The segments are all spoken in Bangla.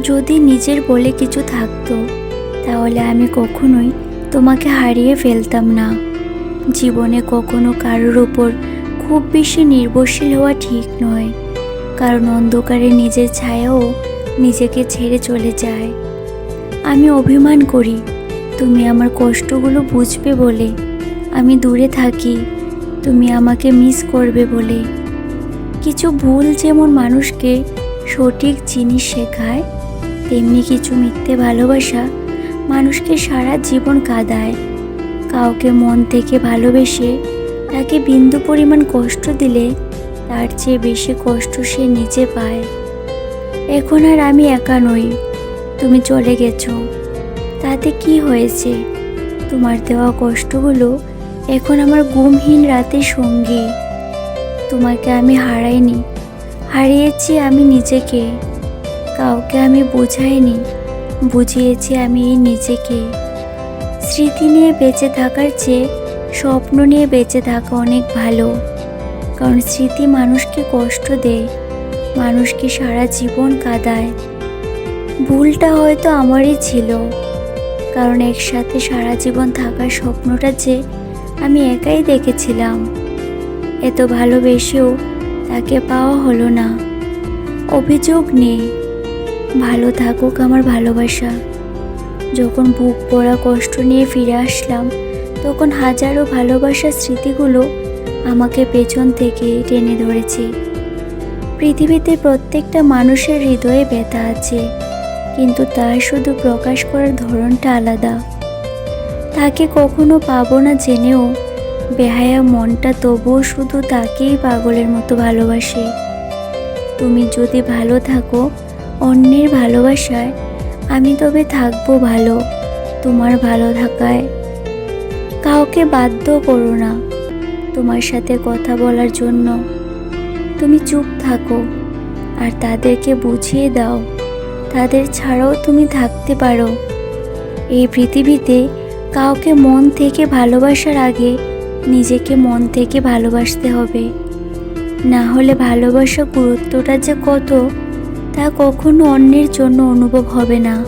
যদি নিজের বলে কিছু থাকতো, তাহলে আমি কখনোই তোমাকে হারিয়ে ফেলতাম না। জীবনে কখনো কারোর ওপর খুব বেশি নির্ভরশীল হওয়া ঠিক নয়, কারণ অন্ধকারে নিজের ছায়াও নিজেকে ছেড়ে চলে যায়। আমি অভিমান করি, তুমি আমার কষ্টগুলো বুঝবে বলে। আমি দূরে থাকি, তুমি আমাকে মিস করবে বলে। কিছু ভুল যেমন মানুষকে সঠিক জিনিস শেখায় তেমনি কিছু মিথ্যে ভালোবাসা মানুষকে সারা জীবন কাঁদায়। কাউকে মন থেকে ভালোবেসে তাকে বিন্দু পরিমাণ কষ্ট দিলে তার চেয়ে বেশি কষ্ট সে নিজে পায়। এখন আর আমি একা নই। তুমি চলে গেছো। তাতে কি হয়েছে? তোমার দেওয়া কষ্টগুলো এখন আমার গুমহীন রাতে সঙ্গী। তোমাকে আমি হারাইনি। হারিয়েছি আমি নিজেকে। কাউকে আমি বোঝাইনি। বুঝিয়েছি আমি নিজেকে। স্মৃতি নিয়ে বেঁচে থাকার চেয়ে স্বপ্ন নিয়ে বেঁচে থাকা অনেক ভালো। কারণ স্মৃতি মানুষকে কষ্ট দেয়, মানুষকে সারা জীবন কাঁদায়। ভুলটা হয়তো আমারই ছিল, কারণ একসাথে সারা জীবন থাকার স্বপ্নটা যে আমি একাই দেখেছিলাম, এত ভালোবেসেও তাকে পাওয়া হলো না। অভিযোগ নেই। ভালো থাকুক আমার ভালোবাসা। যখন বুক পড়া কষ্ট নিয়ে ফিরে আসলাম, তখন হাজারো ভালোবাসার স্মৃতিগুলো আমাকে পেছন থেকে টেনে ধরেছে। পৃথিবীতে প্রত্যেকটা মানুষের হৃদয়ে ব্যথা আছে, কিন্তু তার শুধু প্রকাশ করার ধরনটা আলাদা। তাকে কখনো পাবো না জেনেও বেহায়া মনটা তবুও শুধু তাকেই পাগলের মতো ভালোবাসে। তুমি যদি ভালো থাকো অন্যের ভালোবাসায়, আমি তবে থাকব ভালো, তোমার ভালো থাকায়। কাউকে বাধ্য করো না তোমার সাথে কথা বলার জন্য। তুমি চুপ থাকো আর তাদেরকে বুঝিয়ে দাও, তাদের ছাড়াও তুমি থাকতে পারো। এই পৃথিবীতে কাউকে মন থেকে ভালোবাসার আগে নিজেকে মন থেকে ভালোবাসতে হবে। না হলে ভালোবাসা গুরুত্বটা যে কত তা কখনো অন্যের জন্য অনুভব হবে না।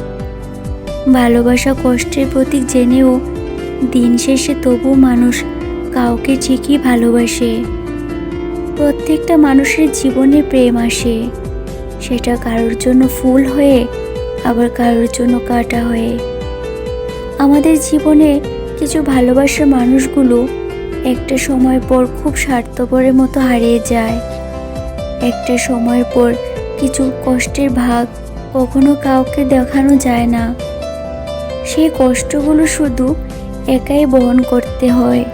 ভালোবাসা কষ্টের প্রতীক জেনেও দিন শেষে তবু মানুষ কাউকে ঠিকই ভালোবাসে। প্রত্যেকটা মানুষের জীবনে প্রেম আসে। সেটা কারোর জন্য ফুল হয়ে, আবার কারোর জন্য কাটা হয়ে। আমাদের জীবনে কিছু ভালোবাসার মানুষগুলো একটা সময় পর খুব স্বার্থপরের মতো হারিয়ে যায়। একটা সময়ের পর কিছু কষ্টের ভাগ কখনো কাউকে দেখানো যায় না। সেই কষ্টগুলো শুধু একাই বহন করতে হয়।